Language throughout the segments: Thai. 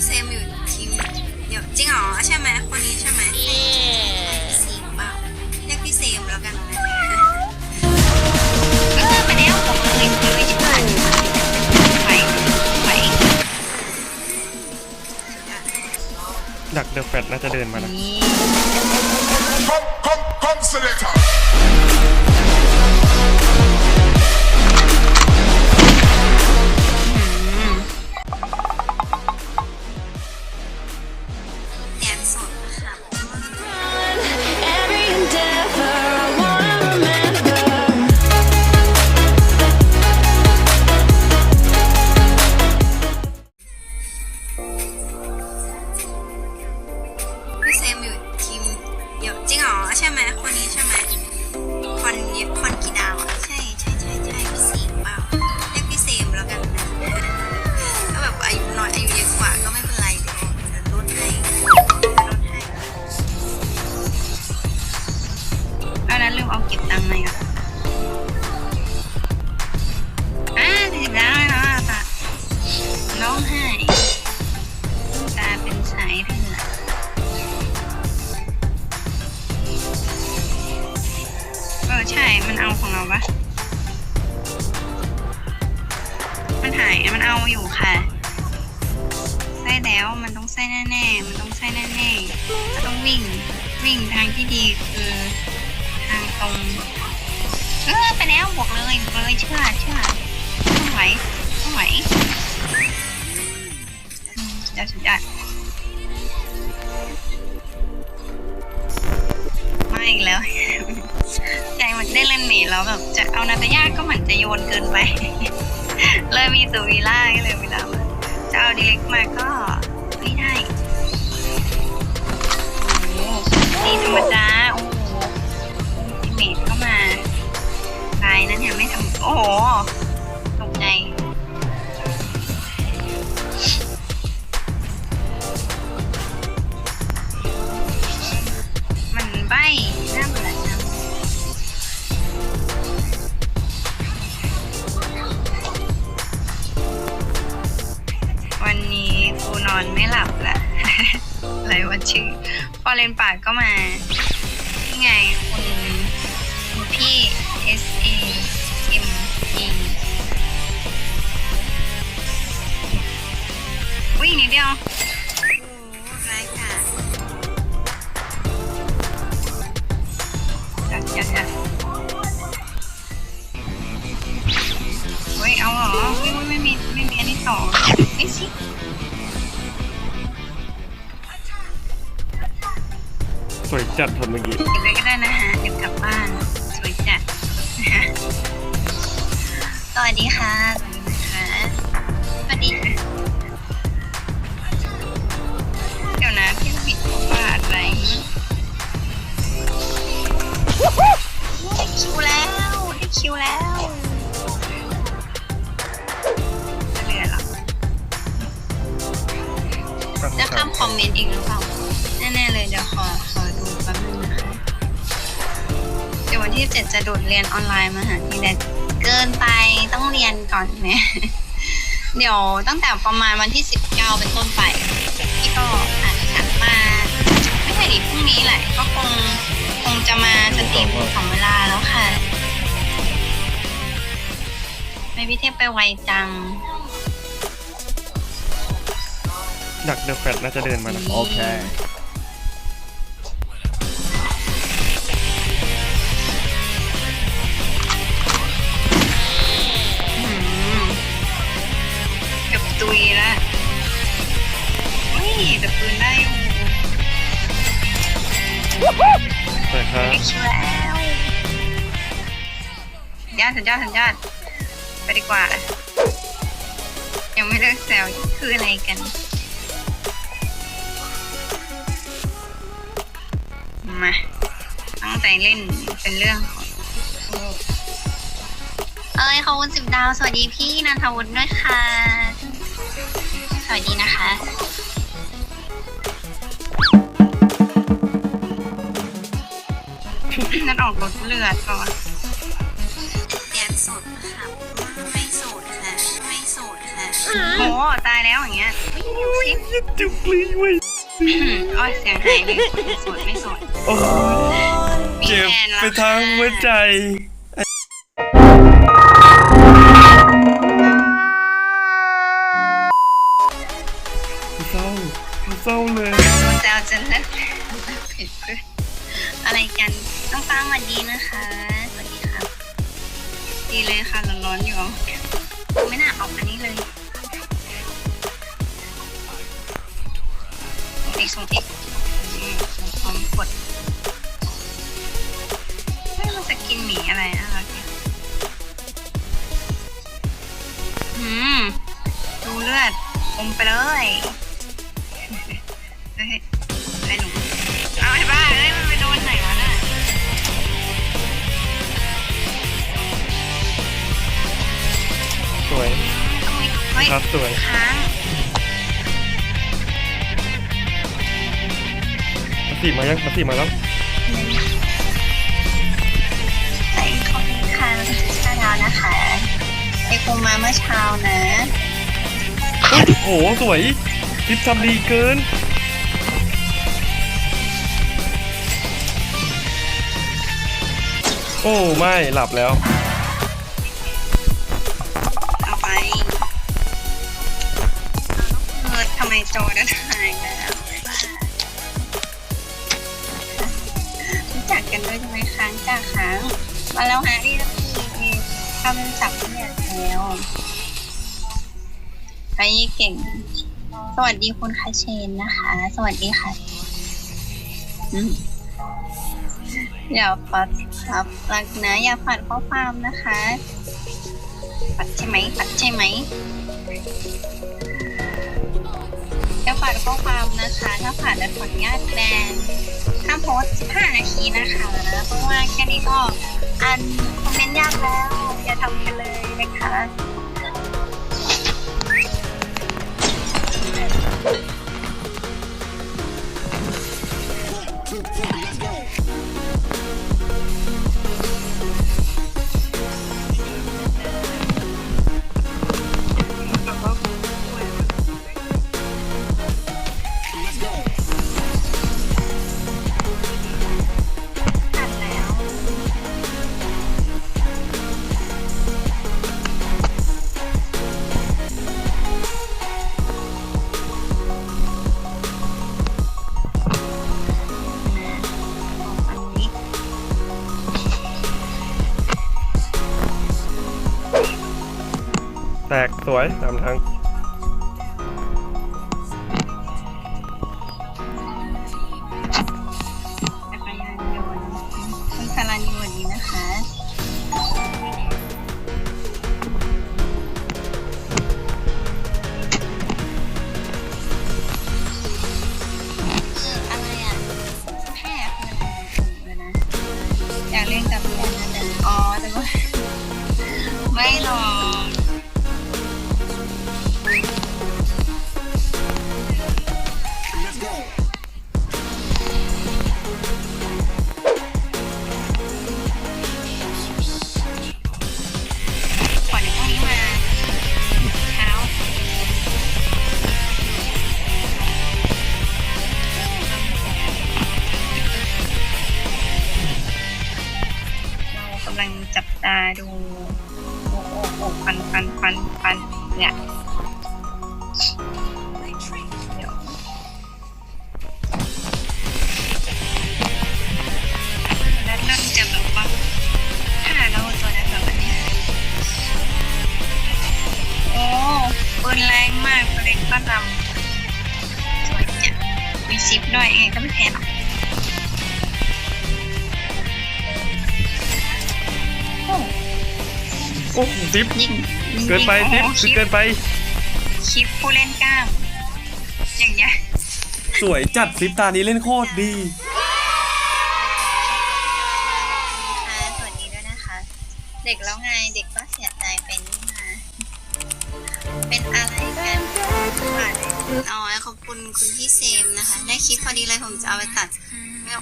พี่เซมอยู่ทีมเดี๋ยวจริงเหรอใช่ไหมคนนี้ใช่ไหมพี่เซมเปล่าเรียกพี่เซมแล้วกันนะเออไปแล้วผมเลยเลยใช่ไหมไปไปดักเดอะแฟตน่าจะเดินมานะ นี่ เอาปะมันหายมันเอาอยู่ค่ะใช่แล้วมันต้องใช่แน่ๆมันต้องใช่แน่ๆก็ต้องวิ่งวิ่งทางที่ดีคือทางตรงเออไปแล้วบวกเลยบวกเลยเชื่อเชื่อต้องไหวต้องไหวอืมสุดยอดสุดยอดมาอีกแล้ว ใจมันได้เล่นหนีแล้วแบบจะเอานาตาย่าก็เหมือนจะโยนเกินไป เลยมีสุวีล่าก็เลยไม่ได้มาจะเอาดีเล็กมาก็ อเลนปากก็มานี่ไงคุณคุณพี่ S A M E วิ่งนิดเดียวโอ้ไรค่ะจัดจัดจัดเฮ้ยเอาเหรอเฮ้ยไม่มีไม่มีอันนี้ต่อไม่สิ สวยจัดทนเมื่อกี้เก็บไว้ก็ได้นะฮะเก็บกลับบ้าน สวยจัดนะคะสวัสดีค่ะ สวัสดีนะคะสวัสดีเดี๋ยวนะพี่ โดดเรียนออนไลน์มาหาที่แดดเกินไปต้องเรียนก่อนไหมเดี๋ยวตั้งแต่ประมาณวันที่สิบเก้าเป็นต้นไปพี่ก็อาจจะมา ไม่ใช่ดิพรุ่งนี้แหละ ก็คงคงจะมาสตรีมสองเวลาแล้วค่ะไม่พี่เทพไปไวจัง ดักเดอะแฟตน่าจะเดินมานะ โอเค แต่ปืนได้อยู่เปิดครับไปคิวแล้วสัญญาณสัญญาณสัญญาณไปดีกว่า ยังไม่เลิกแซวคืออะไรกันมาตั้งใจเล่นเป็นเรื่องของเอ้ยขอบคุณสิบดาว สวัสดีพี่นันทวุฒิด้วยค่ะ สวัสดีนะคะ นั่นออกรถเลือดก่อนเรียนสดค่ะ ไม่โสดค่ะ ไม่โสดค่ะ โอ้ตายแล้วอย่างเงี้ยอุ๊ยยจุกเลยเว้ยอ้อยเสียงหายเลยสดไม่สดโอ้มีเจ็บแฟนแล้วไปทางหัวใจเศร้าเศร้าเลยโดนแซวจนเลิกผิดเพื่อน อะไรกันต้องฟังสวัสดีนะคะสวัสดีครับ ดีเลยค่ะร้อนๆอยู่ไม่น่าออกอันนี้เลยส่งอีกส่งอีกพร้อมกดไม่มันจะกินหมีอะไรน่ารักเนี่ยอืมดูเลือดอมไปเลย ครับสวย ค้างมาสีมายังมาสีมาแล้วใส่ขอบคุณค่ะแล้วก็ชาดาวนะคะไอคงมาเมื่อเช้านะอุ๊ยโอ้โหสวยทิปทำดีเกิน โอ้ ไม่หลับแล้ว ไมโจได้หายแล้วรู้จักกันด้วยทำไหมค้างจ้าค้างมาแล้วฮะนี่แล้วพี่ทำจับเนี่ยแล้วไปเก่ง สวัสดีคุณคาเชนนะคะ สวัสดีค่ะอย่าปัดครับรักนะอย่าปัดข้อความนะคะ ปัดใช่ไหมปัดใช่ไหม จะฝาปัดข้อความนะคะ ถ้าผ่านจะขออนุญาตแบนห้ามโพสต์15 นาทีนะคะ เพราะว่าแค่นี้ก็อันคอมเมนต์ยากแล้ว อย่าทำกันเลยนะคะ แตกสวยตามทาง ตัวนั้นแบบว่าเนี้ยปืนแรงมากเล็กก็รำสวยจังมีซิปด้วยยังไงก็ไม่แพ้หรอก โอ้ทิปยิงยิงเกินไปยิทิงปโอ้โหคลิปเกินไป คลิปผู้เล่นกล้าม อย่างเงี้ยสวยจัดทิปตานี้เล่นโคตรดี ค่ะสวัสดีด้วยนะคะ เด็กแล้วไงเด็กก็เสียใจเป็นนี่นะ เป็นอะไรกันว่าน้อยขอบคุณคุณพี่เซมนะคะ ได้คลิปพอดีเลยผมจะเอาไปตัด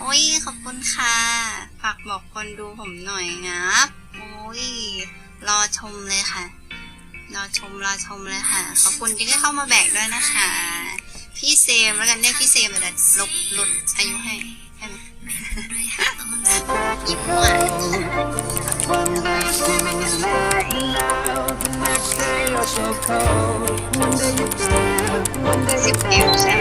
โอ้ยขอบคุณค่ะ ฝากบอกคนดูผมหน่อยงับโอ้ย รอชมเลยค่ะ รอชมรอชมเลยค่ะ ขอบคุณที่ได้เข้ามาแบกด้วยนะคะ พี่เซมแล้วกันเรียกพี่เซมเดี๋ยวลดลดอายุให้ให้ไหมยิ้มหวานสิบเอ็ดใช่